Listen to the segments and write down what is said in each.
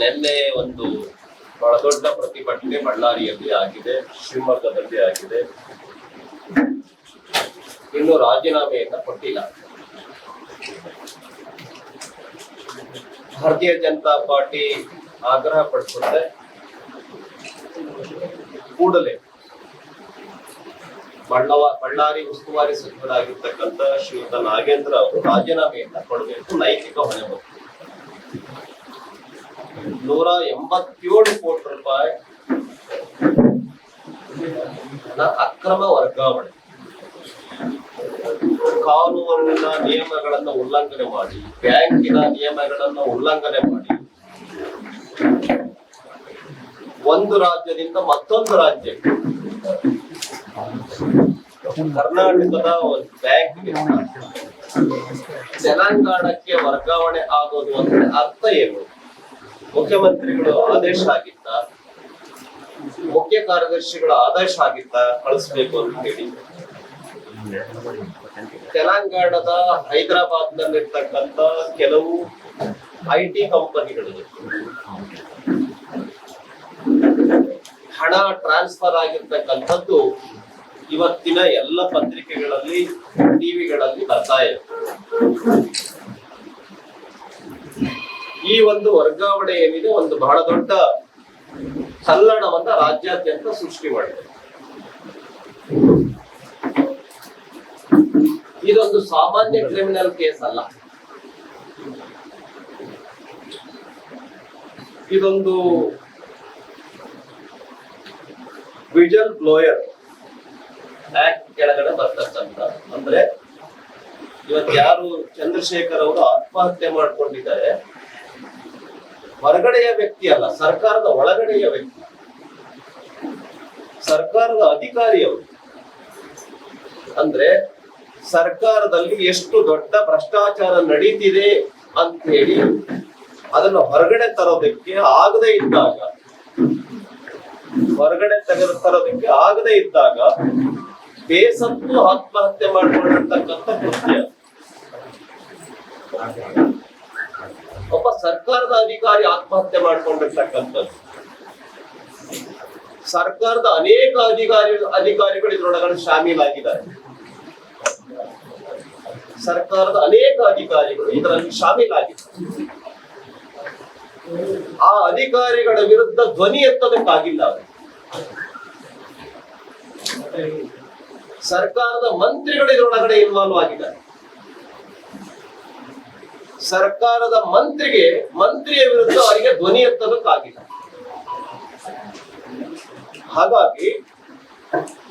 ನಿನ್ನೆ ಒಂದು ಬಹಳ ದೊಡ್ಡ ಪ್ರತಿಭಟನೆ ಬಳ್ಳಾರಿಯಲ್ಲಿ ಆಗಿದೆ, ಶಿವಮೊಗ್ಗದಲ್ಲಿ ಆಗಿದೆ. ಇನ್ನು ರಾಜೀನಾಮೆಯನ್ನ ಕೊಟ್ಟಿಲ್ಲ. ಭಾರತೀಯ ಜನತಾ ಪಾರ್ಟಿ ಆಗ್ರಹ ಪಡಿಸುತ್ತೆ. ಕೂಡಲೇ ಬಳ್ಳವ, ಬಳ್ಳಾರಿ ಉಸ್ತುವಾರಿ ಸಚಿವರಾಗಿರ್ತಕ್ಕಂಥ ಶ್ರೀಯುತ ನಾಗೇಂದ್ರ ಅವರು ರಾಜೀನಾಮೆಯನ್ನ ಕೊಡಬೇಕು, ನೈತಿಕ ಹೊಣೆ ನೂರ ಎಂಬತ್ತೇಳು ಕೋಟಿ ರೂಪಾಯಿ ಅಕ್ರಮ ವರ್ಗಾವಣೆ. ಕಾನೂನಿನ ನಿಯಮಗಳನ್ನ ಉಲ್ಲಂಘನೆ ಮಾಡಿ, ಬ್ಯಾಂಕಿನ ನಿಯಮಗಳನ್ನ ಉಲ್ಲಂಘನೆ ಮಾಡಿ. ಒಂದು ರಾಜ್ಯದಿಂದ ಮತ್ತೊಂದು ರಾಜ್ಯಕ್ಕೆ. ಕರ್ನಾಟಕದ ಒಂದು ಬ್ಯಾಂಕ್ ತೆಲಂಗಾಣಕ್ಕೆ ವರ್ಗಾವಣೆ ಆಗೋದು ಅಂದ್ರೆ ಅರ್ಥ ಏನು? ಮುಖ್ಯಮಂತ್ರಿಗಳು ಆದೇಶ ಆಗಿತ್ತ ಮುಖ್ಯ ಕಾರ್ಯದರ್ಶಿಗಳ ಆದೇಶ ಆಗಿತ್ತ ಕಳಿಸ್ಬೇಕು ಅಂತ ಹೇಳಿ. ತೆಲಂಗಾಣದ ಹೈದರಾಬಾದ್ ನಲ್ಲಿರ್ತಕ್ಕಂತ ಕೆಲವು ಐ ಟಿ ಕಂಪನಿಗಳಿಗೆ ಹಣ ಟ್ರಾನ್ಸ್ಫರ್ ಆಗಿರ್ತಕ್ಕಂಥದ್ದು ಇವತ್ತಿನ ಎಲ್ಲ ಪತ್ರಿಕೆಗಳಲ್ಲಿ ಟಿವಿಗಳಲ್ಲಿ ಬರ್ತಾ ಇದೆ. ಈ ಒಂದು ವರ್ಗಾವಣೆ ಏನಿದೆ ಒಂದು ಬಹಳ ದೊಡ್ಡ ಸಲ್ಲಣವನ್ನ ರಾಜ್ಯಾದ್ಯಂತ ಸೃಷ್ಟಿ ಮಾಡಿದೆ. ಇದೊಂದು ಸಾಮಾನ್ಯ ಕ್ರಿಮಿನಲ್ ಕೇಸ್ ಅಲ್ಲ. ಇದೊಂದು ವಿಜಲ್ ಬ್ಲೋಯರ್ ಆಕ್ಟ್ ಕೆಳಗಡೆ ಬರ್ತಕ್ಕಂಥ, ಅಂದ್ರೆ ಇವತ್ತು ಯಾರು ಚಂದ್ರಶೇಖರ್ ಅವರು ಆತ್ಮಹತ್ಯೆ ಮಾಡ್ಕೊಂಡಿದ್ದಾರೆ ಹೊರಗಡೆಯ ವ್ಯಕ್ತಿ ಅಲ್ಲ, ಸರ್ಕಾರದ ಒಳಗಡೆಯ ವ್ಯಕ್ತಿ. ಸರ್ಕಾರದ ಅಧಿಕಾರಿಯವರು ಅಂದ್ರೆ ಸರ್ಕಾರದಲ್ಲಿ ಎಷ್ಟು ದೊಡ್ಡ ಭ್ರಷ್ಟಾಚಾರ ನಡೀತಿದೆ ಅಂತ ಹೇಳಿ ಅದನ್ನು ಹೊರಗಡೆ ತರೋದಕ್ಕೆ ಆಗದೆ ಇದ್ದಾಗ, ಹೊರಗಡೆ ತೆಗೆದ ತರೋದಕ್ಕೆ ಆಗದೆ ಇದ್ದಾಗ ಬೇಸತ್ತು ಆತ್ಮಹತ್ಯೆ ಮಾಡಿಕೊಂಡಿರ್ತಕ್ಕಂಥ ಕೃತ್ಯ. ಒಬ್ಬ ಸರ್ಕಾರದ ಅಧಿಕಾರಿ ಆತ್ಮಹತ್ಯೆ ಮಾಡ್ಕೊಂಡಿರ್ತಕ್ಕಂಥದ್ದು. ಸರ್ಕಾರದ ಅನೇಕ ಅಧಿಕಾರಿ ಅಧಿಕಾರಿಗಳು ಇದರೊಳಗಡೆ ಶಾಮೀಲಾಗಿದ್ದಾರೆ. ಸರ್ಕಾರದ ಅನೇಕ ಅಧಿಕಾರಿಗಳು ಇದರಲ್ಲಿ ಶಾಮೀಲಾಗಿದ್ದಾರೆ. ಆ ಅಧಿಕಾರಿಗಳ ವಿರುದ್ಧ ಧ್ವನಿ ಎತ್ತದಕ್ಕಾಗಿಲ್ಲ ಸರ್ಕಾರದ ಮಂತ್ರಿಗಳು ಇದರೊಳಗಡೆ ಇನ್ವಾಲ್ವ್ ಆಗಿದ್ದಾರೆ. ಸರ್ಕಾರದ ಮಂತ್ರಿಗೆ, ಮಂತ್ರಿಯ ವಿರುದ್ಧ ಅವರಿಗೆ ಧ್ವನಿ ಎತ್ತದಕ್ಕಾಗಿಲ್ಲ ಹಾಗಾಗಿ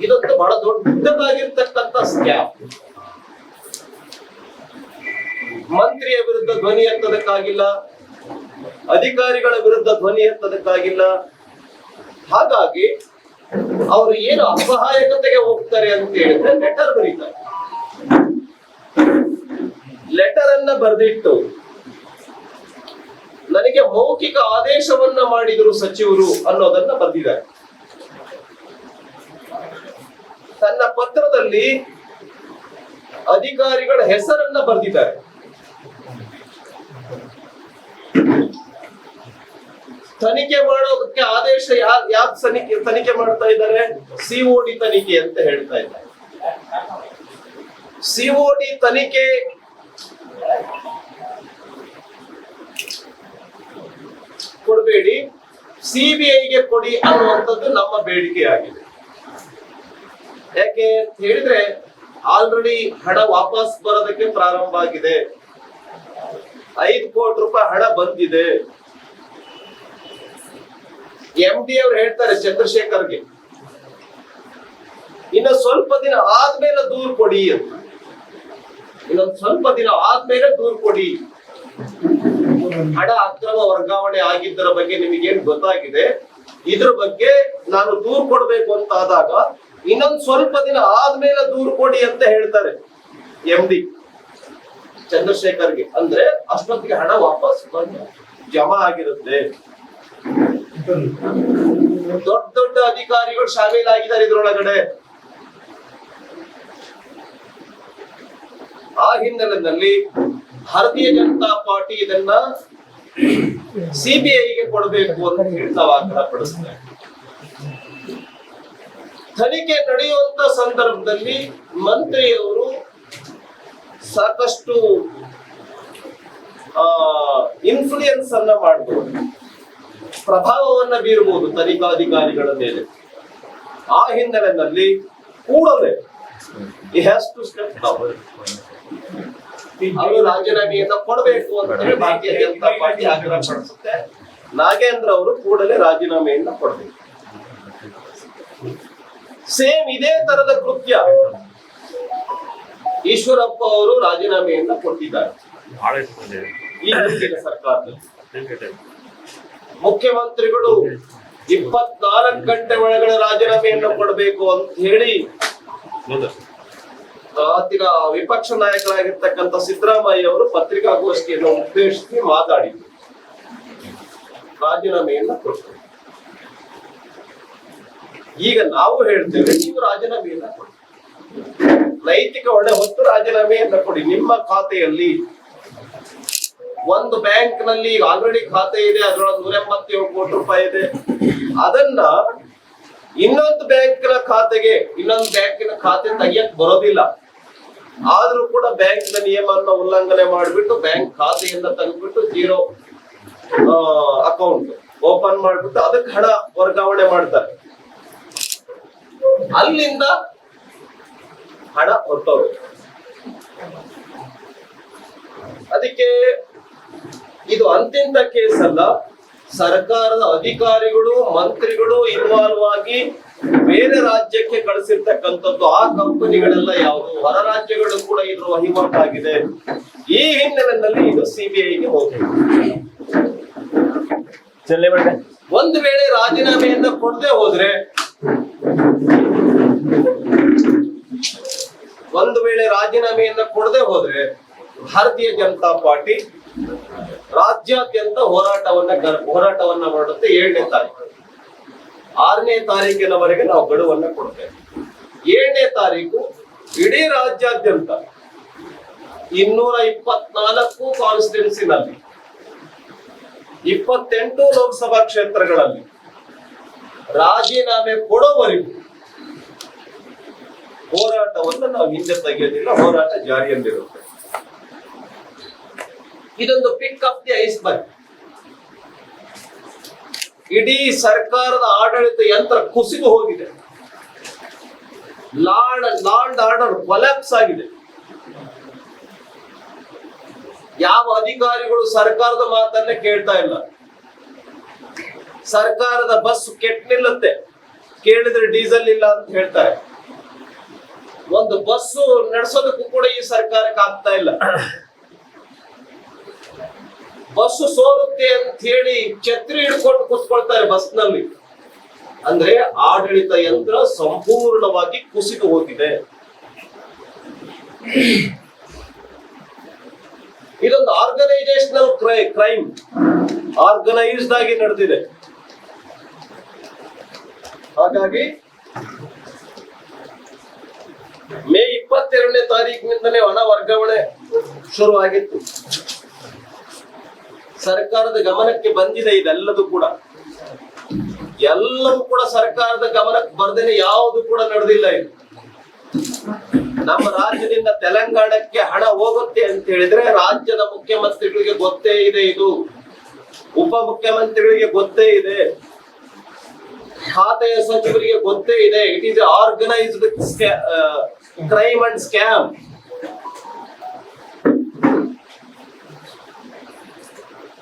ಇದೊಂದು ಬಹಳ ದೊಡ್ಡದಾಗಿರ್ತಕ್ಕಂಥ ಸ್ಕ್ಯಾಪ್ ಮಂತ್ರಿಯ ವಿರುದ್ಧ ಧ್ವನಿ ಎತ್ತದಕ್ಕಾಗಿಲ್ಲ ಅಧಿಕಾರಿಗಳ ವಿರುದ್ಧ ಧ್ವನಿ ಎತ್ತದಕ್ಕಾಗಿಲ್ಲ ಹಾಗಾಗಿ ಅವರು ಏನು ಅಸಹಾಯಕತೆಗೆ ಹೋಗ್ತಾರೆ ಅಂತ ಹೇಳಿದ್ರೆ ಲೆಟರ್ ಬರೀತಾರೆ. ಲೆಟರ್ ಅನ್ನ ಬರೆದಿಟ್ಟು ನನಗೆ ಮೌಖಿಕ ಆದೇಶವನ್ನ ಮಾಡಿದರು ಸಚಿವರು ಅನ್ನೋದನ್ನ ಬರೆದಿದ್ದಾರೆ. ತನ್ನ ಪತ್ರದಲ್ಲಿ ಅಧಿಕಾರಿಗಳ ಹೆಸರನ್ನ ಬರೆದಿದ್ದಾರೆ. ತನಿಖೆ ಮಾಡೋದಕ್ಕೆ ಆದೇಶ ಯಾರು ಯಾರು ತನಿಖೆ ತನಿಖೆ ಮಾಡ್ತಾ ಇದ್ದಾರೆ? ಸಿಒಡಿ ತನಿಖೆ ಅಂತ ಹೇಳ್ತಾ ಇದ್ದಾರೆ. ಸಿಒಡಿ ತನಿಖೆ ಕೊಡಬೇಡಿ. ಸಿಬಿಐಗೆ ಕೊಡಿ ಅನ್ನುವಂಥದ್ದು ನಮ್ಮ ಬೇಡಿಕೆ ಆಗಿದೆ ಯಾಕೆ ಅಂತ ಹೇಳಿದ್ರೆ ಆಲ್ರೆಡಿ ಹಣ ವಾಪಸ್ ಬರೋದಕ್ಕೆ ಪ್ರಾರಂಭ ಆಗಿದೆ. ಐದು ಕೋಟಿ ರೂಪಾಯಿ ಹಣ ಬಂದಿದೆ. ಎಂ ಡಿ ಅವ್ರು ಹೇಳ್ತಾರೆ ಚಂದ್ರಶೇಖರ್ಗೆ, ಇನ್ನು ಸ್ವಲ್ಪ ದಿನ ಆದ್ಮೇಲೆ ದೂರು ಕೊಡಿ ಅಂತ. ಇನ್ನೊಂದು ಸ್ವಲ್ಪ ದಿನ ಆದ್ಮೇಲೆ ದೂರು ಕೊಡಿ. ಹಣ, ಅಕ್ರಮ ವರ್ಗಾವಣೆ ಆಗಿದ್ದರ ಬಗ್ಗೆ ನಿಮಗೇನ್ ಗೊತ್ತಾಗಿದೆ. ಇದ್ರ ಬಗ್ಗೆ ನಾನು ದೂರು ಕೊಡ್ಬೇಕು ಅಂತ ಆದಾಗ ಇನ್ನೊಂದ್ ಸ್ವಲ್ಪ ದಿನ ಆದ್ಮೇಲೆ ದೂರು ಕೊಡಿ ಅಂತ ಹೇಳ್ತಾರೆ ಎಂ ಡಿ ಚಂದ್ರಶೇಖರ್ಗೆ. ಅಂದ್ರೆ ಅಷ್ಟೊತ್ತಿಗೆ ಹಣ ವಾಪಸ್ ಬಂದು ಜಮಾ ಆಗಿರುತ್ತೆ. ದೊಡ್ಡ ದೊಡ್ಡ ಅಧಿಕಾರಿಗಳು ಶಾಮೀಲಾಗಿದ್ದಾರೆ ಇದ್ರೊಳಗಡೆ. ಆ ಹಿನ್ನೆಲೆಯಲ್ಲಿ ಭಾರತೀಯ ಜನತಾ ಪಾರ್ಟಿ ಇದನ್ನ ಸಿಬಿಐಗೆ ಕೊಡಬೇಕು ಅಂತ ಹೇಳಿ ನಾವು ಆಗ್ರಹ ಪಡಿಸ್ತಾರೆ ತನಿಖೆ ನಡೆಯುವಂತ ಸಂದರ್ಭದಲ್ಲಿ ಮಂತ್ರಿಯವರು ಸಾಕಷ್ಟು, ಆ ಇನ್ಫ್ಲೂಯೆನ್ಸ್ ಅನ್ನ ಮಾಡಬಹುದು ಪ್ರಭಾವವನ್ನ ಬೀರಬಹುದು ತನಿಖಾಧಿಕಾರಿಗಳ ಮೇಲೆ. ಆ ಹಿನ್ನೆಲೆಯಲ್ಲಿ ಕೂಡಲೇ ಹ್ಯಾಸ್ ಟು ಸ್ಟೆಪ್ ಅವರು ರಾಜೀನಾಮೆಯನ್ನ ಕೊಡಬೇಕು ಅಂತ ಹೇಳಿ ಭಾರತೀಯ ಜನತಾ ಪಾರ್ಟಿ ಆಗ್ರಹ ಪಡಿಸುತ್ತೆ. ನಾಗೇಂದ್ರ ಅವರು ಕೂಡಲೇ ರಾಜೀನಾಮೆಯನ್ನ ಕೊಡಬೇಕು. ಸೇಮ್ ಇದೇ ತರದ ಕೃತ್ಯ ಈಶ್ವರಪ್ಪ ಅವರು ರಾಜೀನಾಮೆಯನ್ನ ಕೊಟ್ಟಿದ್ದಾರೆ. ಸರ್ಕಾರದಲ್ಲಿ. ಮುಖ್ಯಮಂತ್ರಿಗಳು ಇಪ್ಪತ್ನಾಲ್ಕು ಗಂಟೆ ಒಳಗಡೆ ರಾಜೀನಾಮೆಯನ್ನು ಕೊಡಬೇಕು ಅಂತ ಹೇಳಿ ಹೌದಾ ವಿಪಕ್ಷ ನಾಯಕರಾಗಿರ್ತಕ್ಕಂಥ ಸಿದ್ದರಾಮಯ್ಯ ಅವರು ಪತ್ರಿಕಾಗೋಷ್ಠಿಯನ್ನು ಉದ್ದೇಶಿಸಿ ಮಾತಾಡಿದ್ರು. ರಾಜೀನಾಮೆಯನ್ನ ಕೊಟ್ಟರು. ಈಗ ನಾವು ಹೇಳ್ತೇವೆ, ನೀವು ರಾಜೀನಾಮೆಯನ್ನ ಕೊಡಿ. ನೈತಿಕ ಒಳ್ಳೆ ಹೊತ್ತು ರಾಜೀನಾಮೆಯನ್ನ ಕೊಡಿ. ನಿಮ್ಮ ಖಾತೆಯಲ್ಲಿ ಒಂದು ಬ್ಯಾಂಕ್ನಲ್ಲಿ ಈಗ ಆಲ್ರೆಡಿ ಖಾತೆ ಇದೆ, ಅದರೊಳಗೆ ನೂರ ಎಂಬತ್ತೇಳು ಕೋಟಿ ರೂಪಾಯಿ ಇದೆ. ಅದನ್ನ ಇನ್ನೊಂದು ಬ್ಯಾಂಕಿನ ಖಾತೆಗೆ, ಇನ್ನೊಂದು ಬ್ಯಾಂಕಿನ ಖಾತೆ ತೆಗಿಯಕ್ ಬರೋದಿಲ್ಲ. ಆದ್ರೂ ಕೂಡ ಬ್ಯಾಂಕ್ನ ನಿಯಮವನ್ನ ಉಲ್ಲಂಘನೆ ಮಾಡಿಬಿಟ್ಟು ಬ್ಯಾಂಕ್ ಖಾತೆಯಿಂದ ತೆಗೆದ್ಬಿಟ್ಟು ಜೀರೋ ಅಕೌಂಟ್ ಓಪನ್ ಮಾಡ್ಬಿಟ್ಟು ಅದಕ್ಕೆ ಹಣ ವರ್ಗಾವಣೆ ಮಾಡ್ತಾರೆ. ಅಲ್ಲಿಂದ ಹಣ ಹೊರಟೋಗುತ್ತೆ ಅದಕ್ಕೆ ಇದು ಅಂತಿಂತ ಕೇಸ್ ಅಲ್ಲ ಸರ್ಕಾರದ ಅಧಿಕಾರಿಗಳು, ಮಂತ್ರಿಗಳು ಇನ್ವಾಲ್ವ್ ಆಗಿ ಬೇರೆ ರಾಜ್ಯಕ್ಕೆ ಕಳಿಸಿರ್ತಕ್ಕಂಥದ್ದು ಆ ಕಂಪನಿಗಳೆಲ್ಲ ಯಾವುದು ಹೊರ ರಾಜ್ಯಗಳು ಕೂಡ ಇದ್ರ ವಹಿವಾಟಾಗಿದೆ ಈ ಹಿನ್ನೆಲೆಯಲ್ಲಿ ಇದು ಸಿಬಿಐಗೆ ಹೋಗಿದೆ. ಒಂದು ವೇಳೆ ರಾಜೀನಾಮೆಯನ್ನ ಕೊಡದೆ ಹೋದ್ರೆ ಒಂದು ವೇಳೆ ರಾಜೀನಾಮೆಯನ್ನ ಕೊಡದೆ ಹೋದ್ರೆ ಭಾರತೀಯ ಜನತಾ ಪಾರ್ಟಿ ರಾಜ್ಯಾದ್ಯಂತ ಹೋರಾಟವನ್ನ ಹೋರಾಟವನ್ನ ಮಾಡುತ್ತೆ ಏಳನೇ ತಾರೀಕು. ಆರನೇ ತಾರೀಕಿನವರೆಗೆ ನಾವು ಗಡುವನ್ನ ಕೊಡ್ತೇವೆ ಏಳನೇ ತಾರೀಕು ಇಡೀ ರಾಜ್ಯಾದ್ಯಂತ ಇನ್ನೂರ ಇಪ್ಪತ್ನಾಲ್ಕು ಕಾನ್ಸ್ಟಿಟ್ಯೂನ್ಸಿನಲ್ಲಿ ಇಪ್ಪತ್ತೆಂಟು ಲೋಕಸಭಾ ಕ್ಷೇತ್ರಗಳಲ್ಲಿ ರಾಜೀನಾಮೆ ಕೊಡೋವರೆಗೂ ಹೋರಾಟವನ್ನು ನಾವು ಹಿಂದೆ ತೆಗೆಯೋದಿಲ್ಲ, ಹೋರಾಟ ಜಾರಿಯಲ್ಲಿರುತ್ತೆ. ಇದೊಂದು ಪಿಕ್ ಅಪ್ ದಿ ಐಸ್ಬರ್ಗ್ ಇಡೀ ಸರ್ಕಾರದ ಆಡಳಿತ ಯಂತ್ರ ಕುಸಿದು ಹೋಗಿದೆ. ಲಾರ್ಡ್ ಲಾರ್ಡ್ ಆರ್ಡರ್ ಕೊಲ್ಯಾಪ್ಸ್ ಆಗಿದೆ. ಯಾವ ಅಧಿಕಾರಿಗಳು ಸರ್ಕಾರದ ಮಾತನ್ನೇ ಕೇಳ್ತಾ ಇಲ್ಲ. ಸರ್ಕಾರದ ಬಸ್ ಕೆಟ್ಟ ನಿಲ್ಲುತ್ತೆ ಕೇಳಿದ್ರೆ ಡೀಸೆಲ್ ಇಲ್ಲ ಅಂತ ಹೇಳ್ತಾರೆ. ಒಂದು ಬಸ್ಸು ನಡೆಸೋದಕ್ಕೂ ಕೂಡ ಈ ಸರ್ಕಾರಕ್ಕೆ ಆಗ್ತಾ ಇಲ್ಲ. ಬಸ್ಸು ಸೋರುತ್ತೆ ಅಂತ ಹೇಳಿ ಛತ್ರಿ ಹಿಡ್ಕೊಂಡು ಕೂತ್ಕೊಳ್ತಾರೆ ಬಸ್ನಲ್ಲಿ ಅಂದ್ರೆ ಆಡಳಿತ ಯಂತ್ರ ಸಂಪೂರ್ಣವಾಗಿ ಕುಸಿದು ಹೋಗಿದೆ. ಇದೊಂದು ಆರ್ಗನೈಸೇಷನಲ್ ಕ್ರೈ ಕ್ರೈಮ್ ಆರ್ಗನೈಸ್ಡ್ ಆಗಿ ನಡೆದಿದೆ. ಹಾಗಾಗಿ ಮೇ ಇಪ್ಪತ್ತೆರಡನೇ ತಾರೀಕಿನಿಂದಲೇ ಹಣ ವರ್ಗಾವಣೆ ಶುರುವಾಗಿತ್ತು. ಸರ್ಕಾರದ ಗಮನಕ್ಕೆ ಬಂದಿದೆ ಇದೆಲ್ಲದೂ ಕೂಡ. ಎಲ್ಲವೂ ಕೂಡ ಸರ್ಕಾರದ ಗಮನಕ್ಕೆ ಬರ್ದೇನೆ ಯಾವುದು ಕೂಡ ನಡೆದಿಲ್ಲ ಇದು. ನಮ್ಮ ರಾಜ್ಯದಿಂದ ತೆಲಂಗಾಣಕ್ಕೆ ಹಣ ಹೋಗುತ್ತೆ ಅಂತ ಹೇಳಿದ್ರೆ ರಾಜ್ಯದ ಮುಖ್ಯಮಂತ್ರಿಗಳಿಗೆ ಗೊತ್ತೇ ಇದೆ ಇದು. ಉಪ ಮುಖ್ಯಮಂತ್ರಿಗಳಿಗೆ ಗೊತ್ತೇ ಇದೆ. ಖಾತೆಯ ಸಚಿವರಿಗೆ ಗೊತ್ತೇ ಇದೆ. It is organised crime and scam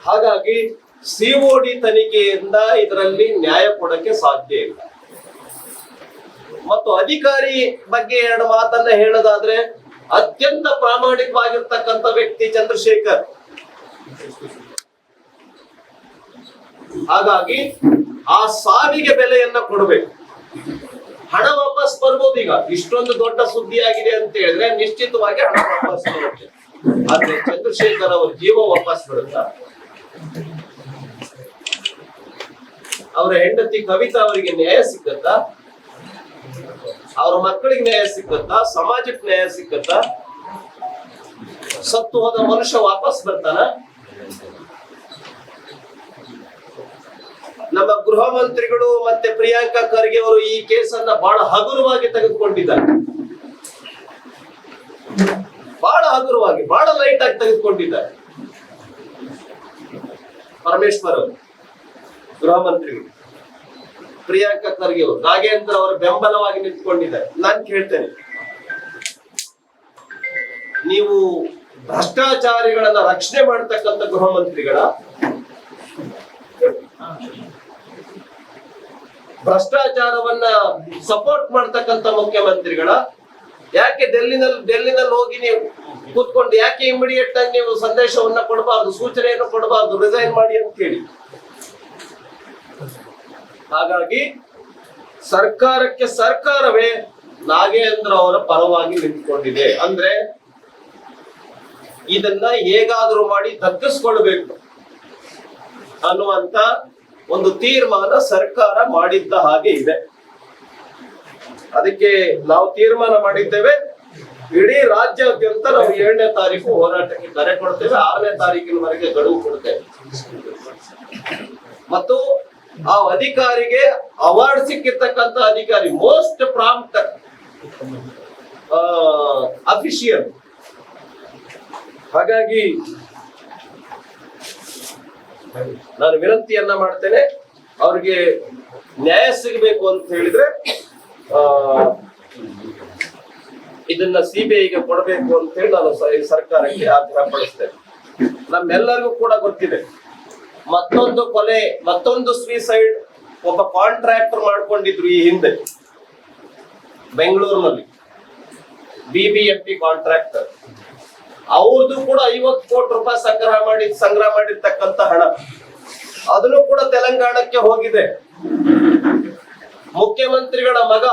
ಹಾಗಾಗಿ ಸಿಒಡಿ ತನಿಖೆಯಿಂದ ಇದರಲ್ಲಿ ನ್ಯಾಯ ಕೊಡಕ್ಕೆ ಸಾಧ್ಯ ಇಲ್ಲ. ಮತ್ತು ಅಧಿಕಾರಿ ಬಗ್ಗೆ ಎರಡು ಮಾತನ್ನ ಹೇಳೋದಾದ್ರೆ ಅತ್ಯಂತ ಪ್ರಾಮಾಣಿಕವಾಗಿರ್ತಕ್ಕಂಥ ವ್ಯಕ್ತಿ ಚಂದ್ರಶೇಖರ್. ಹಾಗಾಗಿ ಆ ಸಾವಿಗೆ ಬೆಲೆಯನ್ನ ಕೊಡಬೇಕು. ಹಣ ವಾಪಸ್ ಬರ್ಬೋದು ಈಗ. ಇಷ್ಟೊಂದು ದೊಡ್ಡ ಸುದ್ದಿ ಆಗಿದೆ ಅಂತ ಹೇಳಿದ್ರೆ ನಿಶ್ಚಿತವಾಗಿ ಹಣ ವಾಪಸ್ ಬರುತ್ತೆ. ಆದ್ರೆ ಚಂದ್ರಶೇಖರ್ ಅವರ ಜೀವ ವಾಪಸ್ ಬರುತ್ತಾ? ಅವರ ಹೆಂಡತಿ ಕವಿತಾ ಅವರಿಗೆ ನ್ಯಾಯ ಸಿಕ್ಕತ್ತಾ? ಅವ್ರ ಮಕ್ಕಳಿಗೆ ನ್ಯಾಯ ಸಿಕ್ಕತ್ತಾ? ಸಮಾಜಕ್ಕೆ ನ್ಯಾಯ ಸಿಕ್ಕತ್ತಾ? ಸತ್ತು ಹೋದ ಮನುಷ್ಯ ವಾಪಸ್ ಬರ್ತಾನ? ನಮ್ಮ ಗೃಹ ಮಂತ್ರಿಗಳು ಮತ್ತೆ ಪ್ರಿಯಾಂಕಾ ಖರ್ಗೆ ಅವರು ಈ ಕೇಸನ್ನ ಬಹಳ ಹಗುರವಾಗಿ ತೆಗೆದುಕೊಂಡಿದ್ದಾರೆ. ಬಹಳ ಹಗುರವಾಗಿ, ಬಹಳ ಲೈಟ್ ಆಗಿ ತೆಗೆದುಕೊಂಡಿದ್ದಾರೆ. ಪರಮೇಶ್ವರ್ ಅವರು ಗೃಹ ಮಂತ್ರಿಗಳು ಪ್ರಿಯಾಂಕಾ ಖರ್ಗೆ ಅವರು, ನಾಗೇಂದ್ರ ಅವರ ಬೆಂಬಲವಾಗಿ ನಿಂತ್ಕೊಂಡಿದ್ದಾರೆ. ನಾನ್ ಕೇಳ್ತೇನೆ. ನೀವು ಭ್ರಷ್ಟಾಚಾರಿಗಳನ್ನ ರಕ್ಷಣೆ ಮಾಡತಕ್ಕಂತ ಗೃಹ ಮಂತ್ರಿಗಳ ಭ್ರಷ್ಟಾಚಾರವನ್ನ ಸಪೋರ್ಟ್ ಮಾಡ್ತಕ್ಕಂತ ಮುಖ್ಯಮಂತ್ರಿಗಳ, ಯಾಕೆ ಡೆಲ್ಲಿನಲ್ಲಿ ಡೆಲ್ಲಿನಲ್ಲಿ ಹೋಗಿ ನೀವು ಕೂತ್ಕೊಂಡು ಯಾಕೆ ಇಮಿಡಿಯೇಟ್ ಆಗಿ ನೀವು ಸಂದೇಶವನ್ನ ಕೊಡಬಾರ್ದು, ಸೂಚನೆಯನ್ನು ಕೊಡಬಾರ್ದು ರಿಸೈನ್ ಮಾಡಿ ಅಂತ ಹೇಳಿ. ಹಾಗಾಗಿ ಸರ್ಕಾರಕ್ಕೆ ಸರ್ಕಾರವೇ ನಾಗೇಂದ್ರ ಅವರ ಪರವಾಗಿ ನಿಂತ್ಕೊಂಡಿದೆ. ಅಂದ್ರೆ ಇದನ್ನ ಹೇಗಾದರೂ ಮಾಡಿ ತಗ್ಗಿಸ್ಕೊಳ್ಬೇಕು ಅನ್ನುವಂತ ಒಂದು ತೀರ್ಮಾನ ಸರ್ಕಾರ ಮಾಡಿದ್ದ ಹಾಗೆ ಇದೆ. ಅದಕ್ಕೆ ನಾವು ತೀರ್ಮಾನ ಮಾಡಿದ್ದೇವೆ. ಇಡೀ ರಾಜ್ಯಾದ್ಯಂತ ನಾವು ಏಳನೇ ತಾರೀಕು ಹೋರಾಟಕ್ಕೆ ಕರೆ ಕೊಡ್ತೇವೆ, ಆರನೇ ತಾರೀಕಿನವರೆಗೆ ಗಡುವು ಕೊಡ್ತೇವೆ. ಮತ್ತು ಆ ಅಧಿಕಾರಿಗೆ ಅವಾರ್ಡ್ ಸಿಕ್ಕಿರ್ತಕ್ಕಂತ ಅಧಿಕಾರಿ ಮೋಸ್ಟ್ ಪ್ರಾಂಪ್ಟ್ ಅಫಿಷಿಯಲ್ ಹಾಗಾಗಿ ನಾನು ವಿನಂತಿಯನ್ನ ಮಾಡ್ತೇನೆ, ಅವ್ರಿಗೆ ನ್ಯಾಯ ಸಿಗಬೇಕು ಅಂತ ಹೇಳಿದ್ರೆ ಇದನ್ನ ಸಿಬಿಐಗೆ ಕೊಡಬೇಕು ಅಂತ ಹೇಳಿ ನಾನು ಸರ್ಕಾರಕ್ಕೆ ಆಗ್ರಹ ಪಡಿಸ್ತೇನೆ. ನಮ್ಮೆಲ್ಲರಿಗೂ ಕೂಡ ಗೊತ್ತಿದೆ. ಮತ್ತೊಂದು ಕೊಲೆ, ಮತ್ತೊಂದು ಸುಯಿಸೈಡ್ ಒಬ್ಬ ಕಾಂಟ್ರಾಕ್ಟರ್ ಮಾಡ್ಕೊಂಡಿದ್ರು ಈ ಹಿಂದೆ. ಬೆಂಗಳೂರಿನಲ್ಲಿ. ಬಿಬಿಎಂಪಿ ಕಾಂಟ್ರಾಕ್ಟರ್ ಅವ್ರದ್ದು ಕೂಡ ಐವತ್ತು ಕೋಟಿ ರೂಪಾಯಿ ಸಂಗ್ರಹ ಮಾಡಿ, ಸಂಗ್ರಹ ಮಾಡಿರ್ತಕ್ಕಂತ ಹಣ. ಅದನ್ನು ಕೂಡ ತೆಲಂಗಾಣಕ್ಕೆ ಹೋಗಿದೆ. ಮುಖ್ಯಮಂತ್ರಿಗಳ ಮಗ.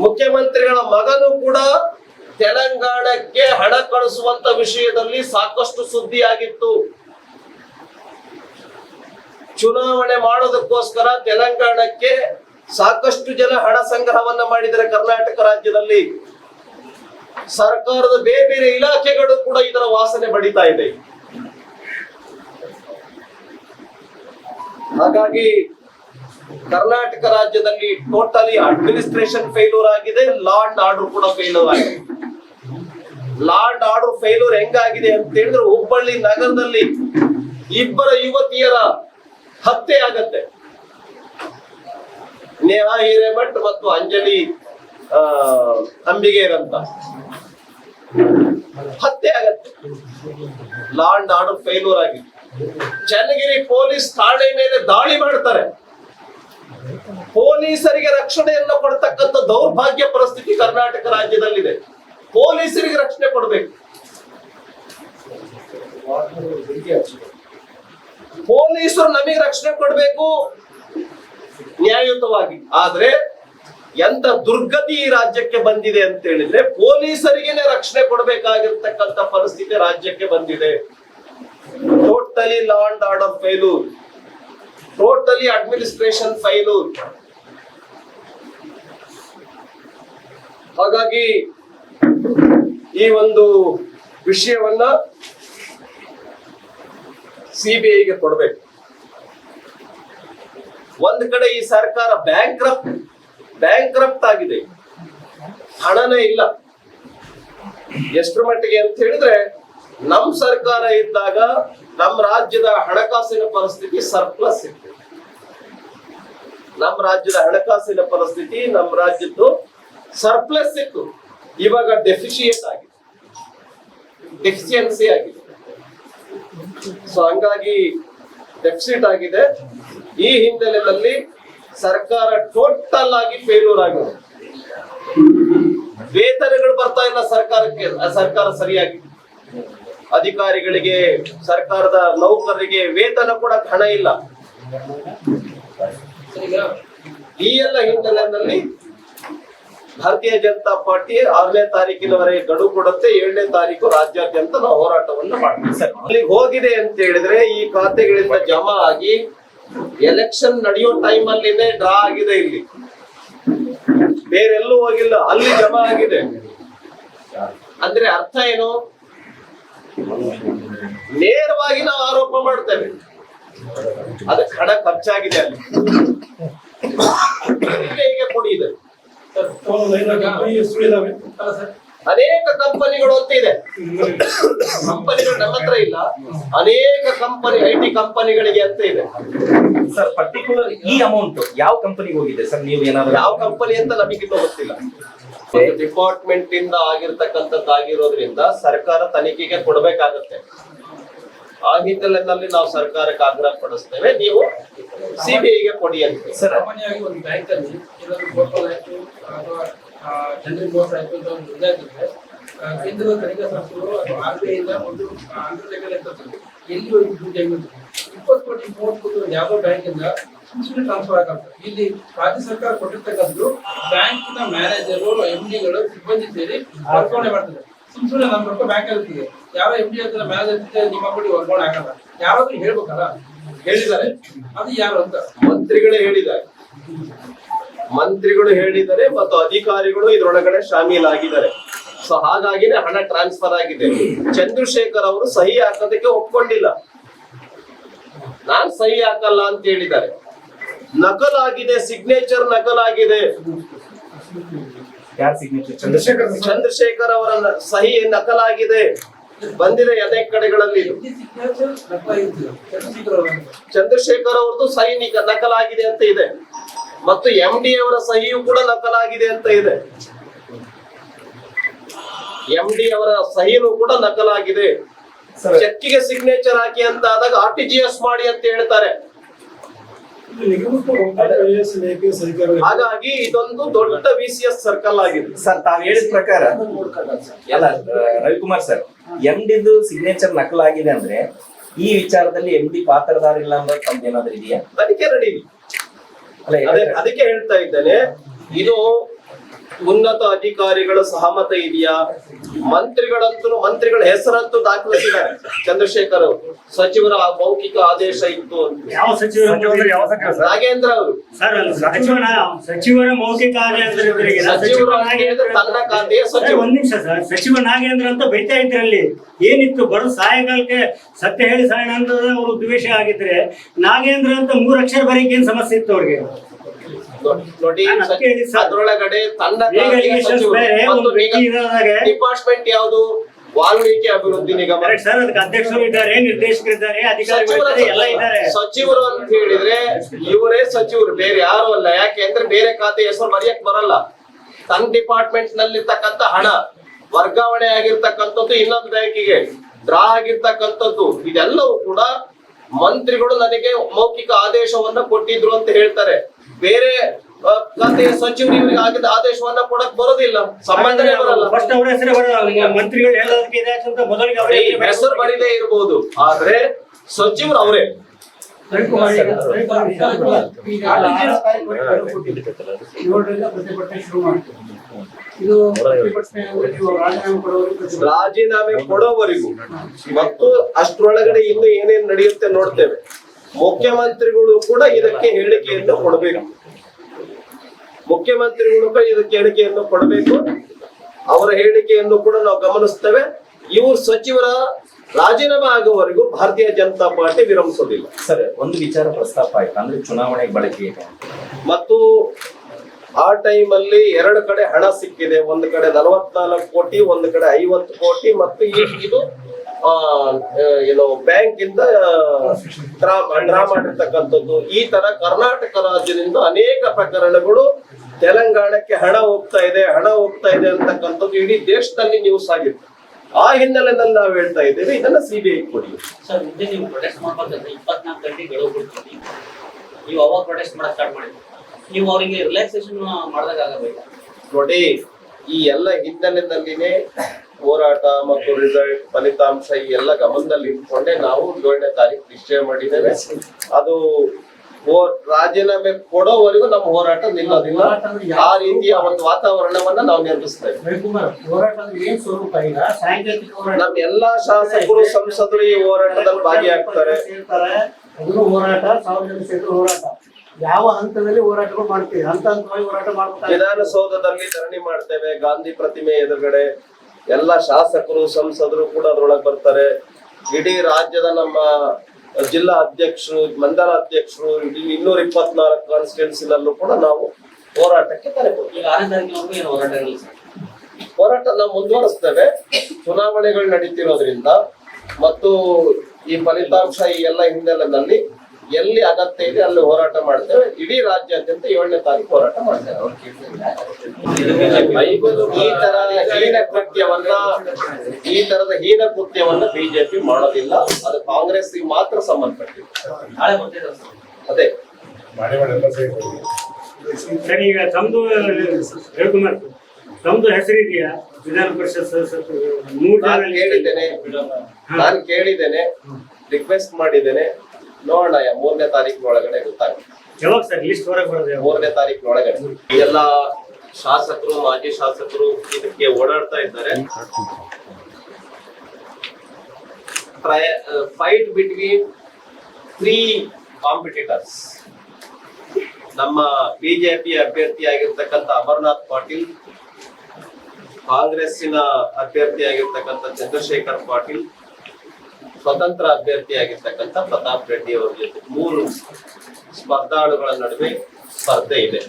ಮುಖ್ಯಮಂತ್ರಿಗಳ ಮಗನು ಕೂಡ ತೆಲಂಗಾಣಕ್ಕೆ ಹಣ ಕಳಿಸುವಂತ ವಿಷಯದಲ್ಲಿ ಸಾಕಷ್ಟು ಸುದ್ದಿ ಆಗಿತ್ತು ಚುನಾವಣೆ ಮಾಡೋದಕ್ಕೋಸ್ಕರ ತೆಲಂಗಾಣಕ್ಕೆ ಸಾಕಷ್ಟು ಜನ ಹಣ ಸಂಗ್ರಹವನ್ನ ಮಾಡಿದರೆ ಕರ್ನಾಟಕ ರಾಜ್ಯದಲ್ಲಿ. ಸರ್ಕಾರದ ಬೇರೆ ಬೇರೆ ಇಲಾಖೆಗಳು ಕೂಡ ಇದರ ವಾಸನೆ ಬಡಿತಾ ಇದೆ. ಹಾಗಾಗಿ ಕರ್ನಾಟಕ ರಾಜ್ಯದಲ್ಲಿ ಟೋಟಲಿ ಅಡ್ಮಿನಿಸ್ಟ್ರೇಷನ್ ಫೇಲ್ಯೂರ್ ಆಗಿದೆ, ಲಾರ್ಡ್ ಆರ್ಡರ್ ಕೂಡ ಫೇಲ್ಯೂರ್ ಆಗಿದೆ. ಲಾರ್ಡ್ ಆರ್ಡರ್ ಫೇಲ್ಯೂರ್ ಹೆಂಗಾಗಿದೆ ಅಂತ ಹೇಳಿದ್ರೆ ಹುಬ್ಬಳ್ಳಿ ನಗರದಲ್ಲಿ ಇಬ್ಬರ ಯುವತಿಯರ ಹತ್ಯೆ ಆಗತ್ತೆ. ನೇಹಾ ಹಿರೇಮಠ್ ಮತ್ತು ಅಂಜಲಿ ಅಂಬಿಗೇರ್ ಅಂತ. ಹತ್ಯೆ ಆಗತ್ತೆ. ಲಾಂಡ್ ಆರ್ಡರ್ ಫೇಲ್ಯೂರ್ ಆಗಿದೆ. ಚನ್ನಗಿರಿ ಪೊಲೀಸ್ ಠಾಣೆ ಮೇಲೆ ದಾಳಿ ಮಾಡ್ತಾರೆ. ಪೊಲೀಸರಿಗೆ ರಕ್ಷಣೆಯನ್ನು ಕೊಡ್ತಕ್ಕಂಥ ದೌರ್ಭಾಗ್ಯ ಪರಿಸ್ಥಿತಿ ಕರ್ನಾಟಕ ರಾಜ್ಯದಲ್ಲಿದೆ. ಪೊಲೀಸರಿಗೆ ರಕ್ಷಣೆ ಕೊಡ್ಬೇಕು. ಪೊಲೀಸರು ನಮಗೆ ರಕ್ಷಣೆ ಕೊಡಬೇಕು. ನ್ಯಾಯಯುತವಾಗಿ. ಆದ್ರೆ ಎಂತ ದುರ್ಗತಿ ಈ ರಾಜ್ಯಕ್ಕೆ ಬಂದಿದೆ ಅಂತ ಹೇಳಿದ್ರೆ ಪೊಲೀಸರಿಗೆನೆ ರಕ್ಷಣೆ ಕೊಡಬೇಕಾಗಿರ್ತಕ್ಕಂಥ ಪರಿಸ್ಥಿತಿ ರಾಜ್ಯಕ್ಕೆ ಬಂದಿದೆ. Totally ಲಾಂಡ್ order failure totally administration failure ಹಾಗಾಗಿ ಈ ಒಂದು ವಿಷಯವನ್ನ ಸಿಬಿಐಗೆ ಕೊಡಬೇಕು. ಒಂದ್ ಕಡೆ ಈ ಸರ್ಕಾರ ಬ್ಯಾಂಕ್ರಪ್ಟ್ ಬ್ಯಾಂಕ್ರಪ್ಟ್ ಆಗಿದೆ. ಹಣನೇ ಇಲ್ಲ. ಎಷ್ಟರ ಮಟ್ಟಿಗೆ ಅಂತ ಹೇಳಿದ್ರೆ, ನಮ್ ಸರ್ಕಾರ ಇದ್ದಾಗ ನಮ್ ರಾಜ್ಯದ ಹಣಕಾಸಿನ ಪರಿಸ್ಥಿತಿ ಸರ್ಪ್ಲಸ್ ಇತ್ತು. ನಮ್ ರಾಜ್ಯದ ಹಣಕಾಸಿನ ಪರಿಸ್ಥಿತಿ ನಮ್ಮ ರಾಜ್ಯದ್ದು ಸರ್ಪ್ಲಸ್ ಇತ್ತು. ಇವಾಗ ಡೆಫಿಶಿಯೇಟ್ ಆಗಿದೆ. ಡೆಫಿಷಿಯನ್ಸಿ ಆಗಿದೆ. ಸೊ ಹಂಗಾಗಿ ಡೆಫಿಸಿಟ್ ಆಗಿದೆ. ಈ ಹಿನ್ನೆಲೆಯಲ್ಲಿ ಸರ್ಕಾರ ಟೋಟಲ್ ಆಗಿ ಫೇಲ್ಯೂರ್ ಆಗಿದೆ. ವೇತನಗಳು ಬರ್ತಾ ಇಲ್ಲ ಸರ್ಕಾರಕ್ಕೆ. ಸರ್ಕಾರ ಸರಿಯಾಗಿ. ಅಧಿಕಾರಿಗಳಿಗೆ, ಸರ್ಕಾರದ ನೌಕರರಿಗೆ ವೇತನ ಕೂಡ ಹಣ ಇಲ್ಲ. ಈ ಎಲ್ಲ ಹಿನ್ನೆಲೆಯಲ್ಲಿ ಭಾರತೀಯ ಜನತಾ ಪಾರ್ಟಿ ಆರನೇ ತಾರೀಕಿನವರೆಗೆ ಗಡುವು ಕೊಡುತ್ತೆ, ಏಳನೇ ತಾರೀಕು ರಾಜ್ಯಾದ್ಯಂತ ನಾವು ಹೋರಾಟವನ್ನು ಮಾಡ್ತೀವಿ. ಸರ್, ಅಲ್ಲಿಗೆ ಹೋಗಿದೆ ಅಂತ ಹೇಳಿದ್ರೆ ಈ ಖಾತೆಗಳಿಂದ ಜಮಾ ಆಗಿ ಎಲೆಕ್ಷನ್ ನಡೆಯೋ ಟೈಮ್ ಅಲ್ಲಿನೇ ಡ್ರಾ ಆಗಿದೆ ಇಲ್ಲಿ. ಬೇರೆಲ್ಲೂ ಹೋಗಿಲ್ಲ, ಅಲ್ಲಿ ಜಮಾ ಆಗಿದೆ. ಅಂದ್ರೆ ಅರ್ಥ ಏನು? ನೇರವಾಗಿ ನಾವು ಆರೋಪ ಮಾಡ್ತೇವೆ. ಅದಕ್ಕೆ ಹಣ ಖರ್ಚಾಗಿದೆ ಅಲ್ಲಿ. ಹೇಗೆ ಕೊಡಿ ಇದೆ. ಅನೇಕ ಕಂಪನಿಗಳು ಅಂತ ಇದೆ. ಕಂಪನಿಗಳು ನಮ್ಮ ಹತ್ರ ಇಲ್ಲ. ಅನೇಕ ಕಂಪನಿ ಐ ಟಿ ಕಂಪನಿಗಳಿಗೆ ಅಂತ ಇದೆ. ಸರ್ ಪರ್ಟಿಕ್ಯುಲರ್ ಈ ಅಮೌಂಟ್ ಯಾವ ಕಂಪನಿಗೆ ಹೋಗಿದೆ? ಸರ್ ನೀವು ಏನಾದ್ರು ಯಾವ ಕಂಪನಿ ಅಂತ ನಮಗಿನ್ನೂ ಗೊತ್ತಿಲ್ಲ. ಡಿಪಾರ್ಟ್ಮೆಂಟ್ ಇಂದ ಆಗಿರ್ತಕ್ಕಂಥದ್ದಾಗಿರೋದ್ರಿಂದ ಸರ್ಕಾರ ತನಿಖೆಗೆ ಕೊಡಬೇಕಾಗತ್ತೆ. ಆ ಹಿನ್ನೆಲೆಯಲ್ಲಿ ನಾವು ಸರ್ಕಾರಕ್ಕೆ ಆಗ್ರಹ ಪಡಿಸ್ತೇವೆ. ನೀವು ಸಿಬಿಐಗೆ ಕೊಡಿ ಅಂತ ಸಾಮಾನ್ಯವಾಗಿ ಒಂದು ಬ್ಯಾಂಕ್ ಅಲ್ಲಿ ಅಥವಾ ಜನರಿಗೆ ಮೋಸ ಆಯ್ತು ಅಂತ ಒಂದು ಇದಾಗಿದ್ರೆ ಕೇಂದ್ರದ ತನಿಖಾ ಸಂಸ್ಥೆಗಳು ಅಥವಾ ಆರ್ ಬಿ ಐ ಒಂದು ಅಂಡರ್ ಲೆವೆಲ್ ಅಂತ ಬರ್ತದೆ. ಎಲ್ಲಿ ಹೋಗಿ ದುಡ್ಡು ಹೆಂಗ್ ಬಂತು? ಇಪ್ಪತ್ತು ಕೋಟಿ, ಮೂವತ್ತು ಕೋಟಿ ಒಂದು ಯಾವ್ದೋ ಬ್ಯಾಂಕ್ ಸುಮ್ಮನೆ ಟ್ರಾನ್ಸ್ಫರ್ ಆಗತ್ತೆ. ಇಲ್ಲಿ ರಾಜ್ಯ ಸರ್ಕಾರ ಕೊಟ್ಟಿರ್ತಕ್ಕಂಥದ್ದು ಬ್ಯಾಂಕಿನ ಮ್ಯಾನೇಜರು ಎಂ ಡಿಗಳು ಸಿಬ್ಬಂದಿ ಸೇರಿ ವರ್ಗಾವಣೆ ಮಾಡ್ತಾರೆ. ಸುಮ್ಮನೆ ನಮ್ಮ ರೊಕ್ಕ ಬ್ಯಾಂಕ್ ಇರ್ತದೆ ಯಾರೋ ಎಂ ಡಿ ಹತ್ರ ಮ್ಯಾನೇಜರ್ ನಿಮ್ಮ ಕೊಡಿ ವರ್ಗಾವಣೆ ಹಾಕಲ್ಲ ಯಾರಾದ್ರೂ ಹೇಳ್ಬೇಕಲ್ಲ? ಹೇಳಿದ್ದಾರೆ. ಅದು ಯಾರು ಅಂತ? ಮಂತ್ರಿಗಳೇ ಹೇಳಿದ್ದಾರೆ. ಮಂತ್ರಿಗಳು ಹೇಳಿದ್ದಾರೆ ಮತ್ತು ಅಧಿಕಾರಿಗಳು ಇದರೊಳಗಡೆ ಶಾಮೀಲಾಗಿದ್ದಾರೆ. ಸೊ ಹಾಗಾಗಿನೇ ಹಣ ಟ್ರಾನ್ಸ್ಫರ್ ಆಗಿದೆ. ಚಂದ್ರಶೇಖರ್ ಅವರು ಸಹಿ ಹಾಕೋದಕ್ಕೆ ಒಪ್ಕೊಂಡಿಲ್ಲ. ನಾನ್ ಸಹಿ ಹಾಕಲ್ಲ ಅಂತ ಹೇಳಿದ್ದಾರೆ. ನಕಲಾಗಿದೆ ಸಿಗ್ನೇಚರ್ ನಕಲಾಗಿದೆ. ಯಾರ್ ಸಿಗ್ನೇಚರ್ ಚಂದ್ರಶೇಖರ್ ಚಂದ್ರಶೇಖರ್ ಅವರ ಸಹಿ ನಕಲಾಗಿದೆ. ಬಂದಿದೆ ಅನೇಕ ಕಡೆಗಳಲ್ಲಿ ಚಂದ್ರಶೇಖರ್ ಅವರ ಚಂದ್ರಶೇಖರ್ ಅವ್ರದ್ದು ಸಹಿ ನಕಲಾಗಿದೆ ಅಂತ ಇದೆ. ಮತ್ತು ಎಂ ಡಿ ಅವರ ಸಹಿಯೂ ಕೂಡ ನಕಲಾಗಿದೆ ಅಂತ ಇದೆ. ಎಂ ಡಿ ಅವರ ಸಹಿನೂ ಕೂಡ ನಕಲಾಗಿದೆ. ಚೆಕ್ಕಿಗೆ ಸಿಗ್ನೇಚರ್ ಹಾಕಿ ಅಂತ ಆದಾಗ ಆರ್ ಟಿ ಜಿ ಎಸ್ ಮಾಡಿ ಅಂತ ಹೇಳ್ತಾರೆ. ಹಾಗಾಗಿ ಇದೊಂದು ದೊಡ್ಡ ವಿ ಸಿ ಎಸ್ ಸರ್ಕಲ್ ಆಗಿದೆ ಸರ್ ತಾವ್ ಹೇಳಿದ ಪ್ರಕಾರ ಎಲ್ಲ ರವಿಕುಮಾರ್ ಸರ್ ಎಂ ಡಿದು ಸಿಗ್ನೇಚರ್ ನಕಲಾಗಿದೆ ಅಂದ್ರೆ ಈ ವಿಚಾರದಲ್ಲಿ ಎಂ ಡಿ ಪಾತ್ರದಾರ ಇಲ್ಲ ಅಂದ್ರೆ ತಮ್ದು ಏನಾದ್ರು ಇದೆಯಾ? ಅದಕ್ಕೆ ರೆಡಿ ಅಲ್ಲ ಅದೇ ಅದಕ್ಕೆ ಹೇಳ್ತಾ ಇದ್ದೇನೆ ಇದು ಉನ್ನತ ಅಧಿಕಾರಿಗಳ ಸಹಮತ ಇದೆಯಾ? ಮಂತ್ರಿಗಳಂತೂ ಮಂತ್ರಿಗಳ ಹೆಸರಂತೂ ದಾಖಲಿಸಿದ್ದಾರೆ ಚಂದ್ರಶೇಖರ್ ಅವರು. ಸಚಿವರ ಮೌಖಿಕ ಆದೇಶ ಇತ್ತು ಅಂತ. ಯಾವ ಸಚಿವರ ಅಂದ್ರೆ ಯಾವ ಸಚಿವ? ಸರ್ ನಾಗೇಂದ್ರ ಅವರು ಸಚಿವರ ಮೌಖಿಕ ಆದೇಶ ಒಂದ್ ನಿಮಿಷ ಸರ್. ಸಚಿವ ನಾಗೇಂದ್ರ ಅಂತ ಬೈತಾ ಇದ್ರಲ್ಲಿ ಏನಿತ್ತು? ಬರೋ ಸಾಯಂಕಾಲಕ್ಕೆ ಸತ್ಯ ಹೇಳಿ ಸಾಯಣ ಅಂತ ಅವರು ದ್ವೇಷ ಆಗಿದ್ರೆ ನಾಗೇಂದ್ರ ಅಂತ ಮೂರ್ ಅಕ್ಷರ ಬರೀಕ್ ಏನ್ ಸಮಸ್ಯೆ ಇತ್ತು ಅವ್ರಿಗೆ? ನೋಡಿ. ಅದರೊಳಗಡೆ ತನ್ನ ಡಿಪಾರ್ಟ್ಮೆಂಟ್ ಯಾವುದು? ವಾಲ್ಮೀಕಿ ಅಭಿವೃದ್ಧಿ ನಿಗಮ. ಅಧ್ಯಕ್ಷರು ಇದ್ದಾರೆ ನಿರ್ದೇಶಕರಿದ್ದಾರೆ ಎಲ್ಲ ಇದ್ದಾರೆ. ಸಚಿವರು ಅಂತ ಹೇಳಿದ್ರೆ ಇವರೇ ಸಚಿವರು ಬೇರೆ ಯಾರು ಅಲ್ಲ. ಯಾಕೆ ಅಂದ್ರೆ ಬೇರೆ ಖಾತೆ ಹೆಸರು ಮರೆಯಕ್ ಬರಲ್ಲ. ತನ್ನ ಡಿಪಾರ್ಟ್ಮೆಂಟ್ ನಲ್ಲಿರ್ತಕ್ಕಂತ ಹಣ ವರ್ಗಾವಣೆ ಆಗಿರ್ತಕ್ಕಂಥದ್ದು ಇನ್ನೊಂದು ಬ್ಯಾಂಕಿಗೆ ಡ್ರಾ ಆಗಿರ್ತಕ್ಕಂಥದ್ದು ಇದೆಲ್ಲವೂ ಕೂಡ ಮಂತ್ರಿಗಳು ನನಗೆ ಮೌಖಿಕ ಆದೇಶವನ್ನ ಕೊಟ್ಟಿದ್ರು ಅಂತ ಹೇಳ್ತಾರೆ. ಬೇರೆ ಖಾತೆಯ ಸಚಿವರು ಇವರಿಗೆ ಆಗಿದ್ದ ಆದೇಶವನ್ನ ಕೊಡಕ್ ಬರೋದಿಲ್ಲ. ಸಂಬಂಧನೇ ಬರಲ್ಲ ಫಸ್ಟ್ ಅವರ ಹೆಸರೇ ಬರಲ್ಲ. ಮಂತ್ರಿಗಳು ಹೇಳೋದಕ್ಕೆ ಇದಾಯ್ತು ಅಂತ ಮೊದಲಿಗೆ ಅವರೇ ಹೆಸರು ಬರೀದೇ ಇರಬಹುದು ಆದ್ರೆ ಸಚಿವರು ಅವರೇ. ಪ್ರತಿಭಟನೆ ಶುರು ಮಾಡ್ತೀವಿ ಇದು ರಾಜೀನಾಮೆ ಕೊಡೋವರೆಗೂ ಮತ್ತು ಅಷ್ಟರೊಳಗಡೆ ಇನ್ನು ಏನೇನ್ ನಡೆಯುತ್ತೆ ನೋಡ್ತೇವೆ. ಮುಖ್ಯಮಂತ್ರಿಗಳು ಕೂಡ ಇದಕ್ಕೆ ಹೇಳಿಕೆಯನ್ನು ಕೊಡಬೇಕು. ಮುಖ್ಯಮಂತ್ರಿಗಳು ಕೂಡ ಇದಕ್ಕೆ ಹೇಳಿಕೆಯನ್ನು ಕೊಡಬೇಕು. ಅವರ ಹೇಳಿಕೆಯನ್ನು ಕೂಡ ನಾವು ಗಮನಿಸ್ತೇವೆ. ಇವರು ಸಚಿವರ ರಾಜೀನಾಮೆ ಆಗುವವರೆಗೂ ಭಾರತೀಯ ಜನತಾ ಪಾರ್ಟಿ ವಿರಮಿಸೋದಿಲ್ಲ. ಸರ್ ಒಂದು ವಿಚಾರ ಪ್ರಸ್ತಾಪ ಆಯ್ತು. ಅಂದ್ರೆ ಚುನಾವಣೆ ಬಳಕೆ ಮತ್ತು ಆ ಟೈಮಲ್ಲಿ ಎರಡು ಕಡೆ ಹಣ ಸಿಕ್ಕಿದೆ. ಒಂದು ಕಡೆ ನಲವತ್ನಾಲ್ಕು ಕೋಟಿ ಒಂದು ಕಡೆ ಐವತ್ತು ಕೋಟಿ ಮತ್ತು ಇದು ಆ, ಏನು ಬ್ಯಾಂಕ್ ಇಂದ ಡ್ರಾ ಡ್ರಾ ಮಾಡಿರ್ತಕ್ಕಂಥದ್ದು. ಈ ತರ ಕರ್ನಾಟಕ ರಾಜ್ಯದಿಂದ ಅನೇಕ ಪ್ರಕರಣಗಳು ತೆಲಂಗಾಣಕ್ಕೆ ಹಣ ಹೋಗ್ತಾ ಇದೆ ಹಣ ಹೋಗ್ತಾ ಇದೆ ಅಂತಕ್ಕಂಥದ್ದು ಇಡೀ ದೇಶದಲ್ಲಿ ನ್ಯೂಸ್ ಆಗಿತ್ತು. ಆ ಹಿನ್ನೆಲೆಯಲ್ಲಿ ನಾವು ಹೇಳ್ತಾ ಇದ್ದೇವೆ ಇದನ್ನ ಸಿಬಿಐ ಕೊಡಿ. ಸರ್ ನೀವು ಪ್ರೊಟೆಸ್ಟ್ ಮಾಡ್ಬೇಕಂದ್ರೆ ಇಪ್ಪತ್ನಾಲ್ಕು ಗಂಟೆ ಗಡುವು ಬಿಡ್ತೀವಿ ನೀವು ಅವಾಗ ಪ್ರೊಟೆಸ್ಟ್ ಮಾಡಕ್ ಸ್ಟಾರ್ಟ್ ಮಾಡಿದ್ರಿ. ನೀವು ಅವರಿಗೆ ರಿಲ್ಯಾಕ್ಸೇಷನ್ ಮಾಡಿದಾಗ ನೋಡಿ ಈ ಎಲ್ಲ ಹಿನ್ನೆಲೆಯಲ್ಲಿನೇ ಹೋರಾಟ ಮತ್ತು ರಿಸಲ್ಟ್ ಫಲಿತಾಂಶ ಈ ಎಲ್ಲ ಗಮನದಲ್ಲಿ ಇಟ್ಕೊಂಡೆ ನಾವು ಏಳನೇ ತಾರೀಕು ನಿಶ್ಚಯ ಮಾಡಿದ್ದೇವೆ. ಅದು ರಾಜೀನಾಮೆ ಕೊಡೋವರೆಗೂ ನಮ್ಮ ಹೋರಾಟ ನಿಲ್ಲೋದಿಲ್ಲ. ಆ ರೀತಿಯ ಒಂದು ವಾತಾವರಣವನ್ನ ನಾವು ನಿರ್ಮಿಸ್ತೇವೆ. ನಮ್ಮ ಎಲ್ಲಾ ಶಾಸಕರು ಸಂಸದರು ಈ ಹೋರಾಟದಲ್ಲಿ ಭಾಗಿಯಾಗ್ತಾರೆ. ಹೋರಾಟ ಸಾರ್ವಜನಿಕ ಹೋರಾಟ. ಯಾವ ಹಂತದಲ್ಲಿ ಹೋರಾಟಗಳು ಮಾಡ್ತೀವಿ ಹಂತ ಹಂತವಾಗಿ ಹೋರಾಟ ಮಾಡ್ತಾರೆ ವಿಧಾನಸೌಧದಲ್ಲಿ ಧರಣಿ ಮಾಡ್ತೇವೆ ಗಾಂಧಿ ಪ್ರತಿಮೆ ಎದುರುಗಡೆ. ಎಲ್ಲ ಶಾಸಕರು ಸಂಸದರು ಕೂಡ ಅದರೊಳಗೆ ಬರ್ತಾರೆ. ಇಡೀ ರಾಜ್ಯದ ನಮ್ಮ ಜಿಲ್ಲಾ ಅಧ್ಯಕ್ಷರು ಮಂಡಲ ಅಧ್ಯಕ್ಷರು ಇನ್ನೂರ ಇಪ್ಪತ್ನಾಲ್ಕು ಕಾನ್ಸ್ಟಿಟ್ಯೂನ್ಸಿನಲ್ಲೂ ಕೂಡ ನಾವು ಹೋರಾಟಕ್ಕೆ ಕೊಡ್ತೀವಿ. ಸರ್? ಹೋರಾಟ ನಾವು ಮುಂದುವರಿಸ್ತೇವೆ. ಚುನಾವಣೆಗಳು ನಡೀತಿರೋದ್ರಿಂದ ಮತ್ತು ಈ ಫಲಿತಾಂಶ ಈ ಎಲ್ಲ ಹಿನ್ನೆಲೆಯಲ್ಲಿ ಎಲ್ಲಿ ಅಗತ್ಯ ಇದೆ ಅಲ್ಲಿ ಹೋರಾಟ ಮಾಡ್ತೇವೆ. ಇಡೀ ರಾಜ್ಯಾದ್ಯಂತ ಏಳನೇ ತಾರೀಕು ಹೋರಾಟ ಮಾಡ್ತೇವೆ. ಈ ತರ ಹೀನ ಕೃತ್ಯವನ್ನ ಈ ತರದ ಹೀನ ಕೃತ್ಯವನ್ನ ಬಿಜೆಪಿ ಮಾಡೋದಿಲ್ಲ. ಅದು ಕಾಂಗ್ರೆಸ್ ಮಾತ್ರ ಸಂಬಂಧಪಟ್ಟಿದೆ. ನಾಳೆ ಬರ್ತಿದ್ದಾರೆ ಸರ್ ಅದೇ. ಸರ್. ಈಗ ತಮ್ದು ರವಿಕುಮಾರ್ ತಮ್ದು ಹೆಸರಿದೆಯಾ ವಿಧಾನ ಪರಿಷತ್ ಸದಸ್ಯರು ಮೂರು ನಾನು ಜನ ಕೇಳಿದ್ದೇನೆ. ನಾನು ಕೇಳಿದ್ದೇನೆ. ರಿಕ್ವೆಸ್ಟ್ ಮಾಡಿದ್ದೇನೆ. ನೋಡೋಣ ಮೂರನೇ ತಾರೀಕಿನ ಒಳಗಡೆ ಗೊತ್ತಾಗುತ್ತೆ. ಯಾವಾಗ ಸರ್? ಲಿಸ್ಟ್ ಹೊರಗೆ ಬರೋದು ಯಾವಾಗ? ಮೂರನೇ ತಾರೀಕಿನ ಒಳಗಡೆ. ಎಲ್ಲ ಶಾಸಕರು ಮಾಜಿ ಶಾಸಕರು ಇದಕ್ಕೆ ಓಡಾಡ್ತಾ ಇದ್ದಾರೆ. ಫೈಟ್ ಬಿಟ್ವೀನ್ ತ್ರೀ ಕಾಂಪಿಟೇಟರ್ಸ್ ನಮ್ಮ ಬಿಜೆಪಿ ಅಭ್ಯರ್ಥಿಯಾಗಿರ್ತಕ್ಕಂಥ ಅಮರ್ನಾಥ್ ಪಾಟೀಲ್ ಕಾಂಗ್ರೆಸ್ಸಿನ ಅಭ್ಯರ್ಥಿ ಆಗಿರ್ತಕ್ಕಂಥ ಚಂದ್ರಶೇಖರ್ ಪಾಟೀಲ್ ಸ್ವತಂತ್ರ ಅಭ್ಯರ್ಥಿಯಾಗಿರ್ತಕ್ಕಂಥ ಪ್ರತಾಪ್ ರೆಡ್ಡಿ ಅವರ ಜೊತೆ ಮೂರು ಸ್ಪರ್ಧಾಳುಗಳ ನಡುವೆ ಸ್ಪರ್ಧೆ ಇದೆ.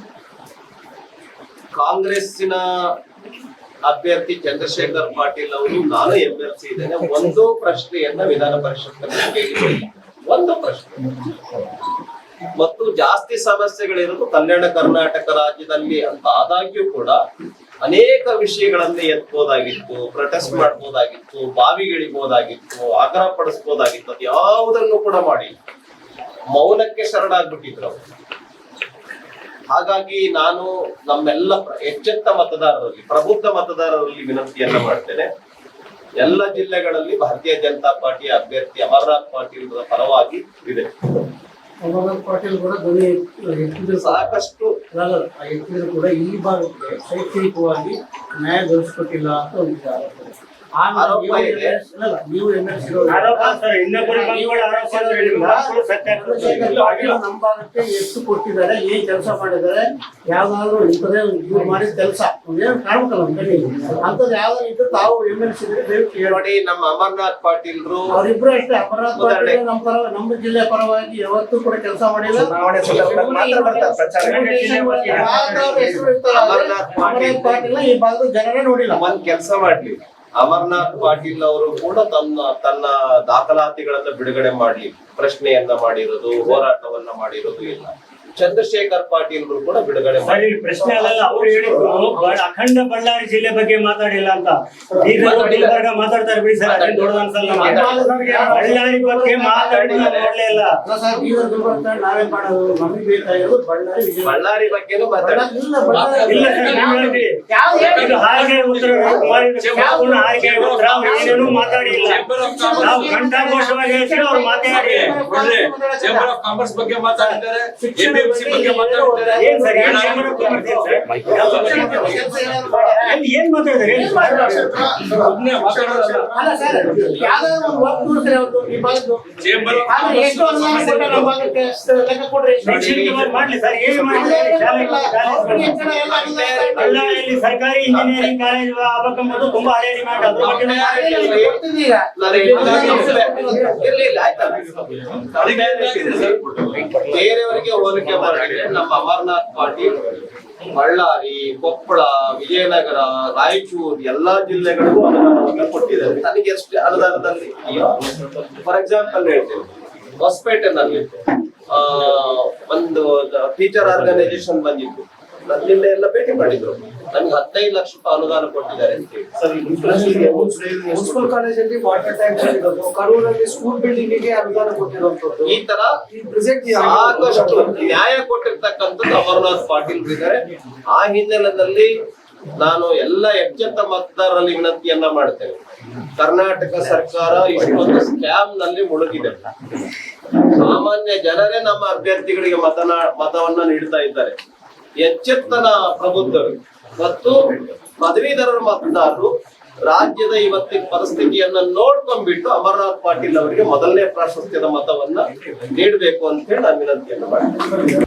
ಕಾಂಗ್ರೆಸ್ಸಿನ ಅಭ್ಯರ್ಥಿ ಚಂದ್ರಶೇಖರ್ ಪಾಟೀಲ್ ಅವರು ನಾನು ಎಂ ಎಲ್ ಸಿ ಇದ್ದೇನೆ. ಒಂದು ಪ್ರಶ್ನೆಯನ್ನ ವಿಧಾನ ಪರಿಷತ್ ಒಂದು ಪ್ರಶ್ನೆ. ಮತ್ತು ಜಾಸ್ತಿ ಸಮಸ್ಯೆಗಳಿರೋದು ಕಲ್ಯಾಣ ಕರ್ನಾಟಕ ರಾಜ್ಯದಲ್ಲಿ ಅಂತ. ಆದಾಗ್ಯೂ ಕೂಡ ಅನೇಕ ವಿಷಯಗಳನ್ನೇ ಎತ್ಬೋದಾಗಿತ್ತು ಪ್ರೊಟೆಸ್ಟ್ ಮಾಡ್ಬೋದಾಗಿತ್ತು ಬಾವಿಗಿಳಿಬಹುದಾಗಿತ್ತು ಆಗ್ರಹ ಪಡಿಸ್ಬೋದಾಗಿತ್ತು, ಅದು ಯಾವುದನ್ನು ಕೂಡ ಮಾಡಿ ಮೌನಕ್ಕೆ ಶರಣಾಗ್ಬಿಟ್ಟಿದ್ರು ಅವರು. ಹಾಗಾಗಿ ನಾನು ನಮ್ಮೆಲ್ಲ ಎಚ್ಚೆತ್ತ ಮತದಾರರಲ್ಲಿ, ಪ್ರಬುದ್ಧ ಮತದಾರರಲ್ಲಿ ವಿನಂತಿಯನ್ನ ಮಾಡ್ತೇನೆ. ಎಲ್ಲ ಜಿಲ್ಲೆಗಳಲ್ಲಿ ಭಾರತೀಯ ಜನತಾ ಪಾರ್ಟಿಯ ಅಭ್ಯರ್ಥಿ ಅಮರನಾಥ್ ಪಾಟೀಲ್ ಪರವಾಗಿ ಇದೆ. ಅಮರನಾಥ್ ಪಾಟೀಲ್ ಕೂಡ ಧ್ವನಿ ಎತ್ತಿದ್ರು ಸಾಕಷ್ಟು ಕೂಡ ಈ ಭಾಗಕ್ಕೆ ಶೈಕ್ಷಣಿಕವಾಗಿ ನ್ಯಾಯ ದೊರಕಿಸ್ಕೊಟ್ಟಿಲ್ಲ ಅಂತ ಒಂದು ವಿಚಾರ. ಆರೋಪ ನಮ್ಮ ಭಾಗಕ್ಕೆ ಎಷ್ಟು ಕೊಟ್ಟಿದ್ದಾರೆ ಏನ್ ಕೆಲಸ ಮಾಡಿದ್ದಾರೆ ಯಾವ್ದಾದ್ರು ಇಂಥದೇ ಇವ್ರು ಮಾಡಿದ ಕೆಲಸ. ಏನು ಕಾಣ್ಬೇಕಲ್ಲ ಅಂತದ್ ಯಾವ್ದಾದ್ರು ತಾವು ಎಂ ಎಲ್ ಸಿ ನೋಡಿ ನಮ್ಮ ಅಮರ್ನಾಥ್ ಪಾಟೀಲ್ರು ಅವರಿಬ್ರು ಅಷ್ಟೇ ಅಮರನಾಥ್. ಪಾಟೀಲ್ ನಮ್ಮ ಪರ ನಮ್ಮ ಜಿಲ್ಲೆ ಪರವಾಗಿ ಯಾವತ್ತೂ ಕೂಡ ಕೆಲಸ ಮಾಡಿಲ್ಲ. ಅಮರ್ನಾಥ್. ಪಾಟೀಲ್ ಈ ಭಾಗದ ಜನರೇ ನೋಡಿಲ್ಲ. ಒಂದ್ ಕೆಲಸ ಮಾಡ್ಲಿ. ಅಮರ್ನಾಥ್ ಪಾಟೀಲ್ ಅವರು ಕೂಡ ತನ್ನ ತನ್ನ ದಾಖಲಾತಿಗಳನ್ನ ಬಿಡುಗಡೆ ಮಾಡ್ಲಿ ಪ್ರಶ್ನೆಯನ್ನ ಮಾಡಿರೋದು ಹೋರಾಟವನ್ನ ಮಾಡಿರೋದು ಇಲ್ಲ. ಚಂದ್ರಶೇಖರ್ ಪಾಟೀಲ್ ಕೂಡ ಬಿಡುಗಡೆ ಸರ್ ಇಲ್ಲಿ ಪ್ರಶ್ನೆ ಅಲ್ಲ ಅವ್ರು ಹೇಳಿದ್ರು ಬ- ಅಖಂಡ ಬಳ್ಳಾರಿ ಜಿಲ್ಲೆ ಬಗ್ಗೆ ಮಾತಾಡಿಲ್ಲ ಅಂತ. ಈಗ ಗುಲ್ಬರ್ಗ ಮಾತಾಡ್ತಾರೆ ಬಿಡಿ ಸರ್ ಅದೇನ್ ದೊಡ್ಡದು ಅನ್ಸಲ್ಲ ನಮ್ಗೆ. ಬಳ್ಳಾರಿ ಬಗ್ಗೆ ಮಾತಾಡಿ ನೋಡ್ಲೇ ಇಲ್ಲ. ಅಲ್ಲ ಸರ್ ಬೀದರ್ ಗುಲ್ಬರ್ಗ ನಾವೇ ಮಾಡೋದು ನಮಗೆ ಬೇಕಾಗಿರೋದು ಬಳ್ಳಾರಿ ವಿಜಯನಗರ. ಬಳ್ಳಾರಿ ಬಗ್ಗೆನೂ ಮಾತಾಡಿ. ಬಳ್ಳಾರಿ ಇಲ್ಲ, ಬಳ್ಳಾರಿ ಇಲ್ಲ ಸರ್ ನೀವು ಹೇಳ್ತೀರಿ ಇದು ಹಾರಿಕೆ ಉತ್ತರ ಕುಮಾರಿ ಸಂಪೂರ್ಣ ಹಾರಿಕೆ ಉತ್ತರ ಅವ್ರು ಏನೇನೂ ಮಾತಾಡಿಲ್ಲ. ನಾವು ಘಂಟಾಘೋಷವಾಗಿ ಹೇಳ್ತೀವಿ ಅವ್ರು ಮಾತಾಡಿ ಚೇಂಬರ್ ಆಫ್ ಕಾಮರ್ಸ್ ಬಗ್ಗೆ ಮಾತಾಡಿದ್ದಾರೆ. ಬಗ್ಗೆ ಮಾತಾಡಿದ್ದಾರೆ ಏನ್ ಸರ್ ಏನ್ ಮಾತಾಡಿದ್ರೆ. ಸರ್ಕಾರಿ ಇಂಜಿನಿಯರಿಂಗ್ ಕಾಲೇಜ್ ಆಗ್ಬೇಕಂಬುದು ತುಂಬಾ ಹಳೆ ಡಿಮ್ಯಾಂಡ್ ಅದ್ರ ಬಗ್ಗೆ. ಬೇರೆಯವರಿಗೆ ಹೋಲಿಕೆ ಮಾಡಿದ್ರೆ ನಮ್ಮ ಅಮರ್ನಾಥ್ ಪಾಟೀಲ್ ಬಳ್ಳಾರಿ, ಕೊಪ್ಪಳ, ವಿಜಯನಗರ, ರಾಯಚೂರು ಎಲ್ಲಾ ಜಿಲ್ಲೆಗಳಿಗೂ ಅನುದಾನವನ್ನು ಕೊಟ್ಟಿದ್ದಾರೆ ನನಗೆ ಎಷ್ಟು ಅನುದಾನದಲ್ಲಿ ಫಾರ್ ಎಕ್ಸಾಂಪಲ್ ಹೇಳ್ತೇನೆ. ಹೊಸಪೇಟೆ ನಲ್ಲಿ ಒಂದು ಟೀಚರ್ ಆರ್ಗನೈಸೇಷನ್ ಬಂದಿತ್ತು. ನನ್ನ ಜಿಲ್ಲೆ ಎಲ್ಲ ಭೇಟಿ ಮಾಡಿದ್ರು. ನಮ್ಗೆ ಹದಿನೈದು ಲಕ್ಷ ರೂಪಾಯಿ ಅನುದಾನ ಕೊಟ್ಟಿದ್ದಾರೆ ಅಂತ ಮುನ್ಸಿಪಲ್ ಕಾಲೇಜಲ್ಲಿ ವಾಟರ್ ಟ್ಯಾಂಕ್ ಇರೋದು ಕರೂರಲ್ಲಿ ಸ್ಕೂಲ್ ಬಿಲ್ಡಿಂಗ್ಗೆ ಅನುದಾನ ಕೊಟ್ಟಿರುವಂತದ್ದು ಈ ತರ ಪ್ರೆಸೆಂಟ್ ಸಾಕಷ್ಟು ನ್ಯಾಯ ಕೊಟ್ಟಿರ್ತಕ್ಕಂಥದ್ದು ಅಮರನಾಥ್ ಪಾಟೀಲ್ ಇದ್ದಾರೆ. ಆ ಹಿನ್ನೆಲೆಯಲ್ಲಿ ನಾನು ಎಲ್ಲ ಎಚ್ಚೆತ್ತ ಮತದಾರರಲ್ಲಿ ವಿನಂತಿಯನ್ನ ಮಾಡ್ತೇನೆ. ಕರ್ನಾಟಕ ಸರ್ಕಾರ ಇಷ್ಟೊಂದು ಸ್ಕ್ಯಾಮ್ನಲ್ಲಿ ಮುಳುಗಿದೆ. ಸಾಮಾನ್ಯ ಜನರೇ ನಮ್ಮ ಅಭ್ಯರ್ಥಿಗಳಿಗೆ ಮತನಾ ಮತವನ್ನ ನೀಡ್ತಾ ಇದ್ದಾರೆ. ಎಚ್ಚೆತ್ತನ ಪ್ರಬುದ್ಧರು. ಮತ್ತು ಪದವೀಧರರ ಮತದಾರರು ರಾಜ್ಯದ ಇವತ್ತಿನ ಪರಿಸ್ಥಿತಿಯನ್ನ ನೋಡ್ಕೊಂಡ್ಬಿಟ್ಟು ಅಮರನಾಥ್ ಪಾಟೀಲ್ ಅವರಿಗೆ ಮೊದಲನೇ ಪ್ರಾಶಸ್ತ್ಯದ ಮತವನ್ನ ನೀಡಬೇಕು ಅಂತ ಹೇಳಿ ನಾನು ವಿನಂತಿಯನ್ನು ಮಾಡ್ತೇನೆ.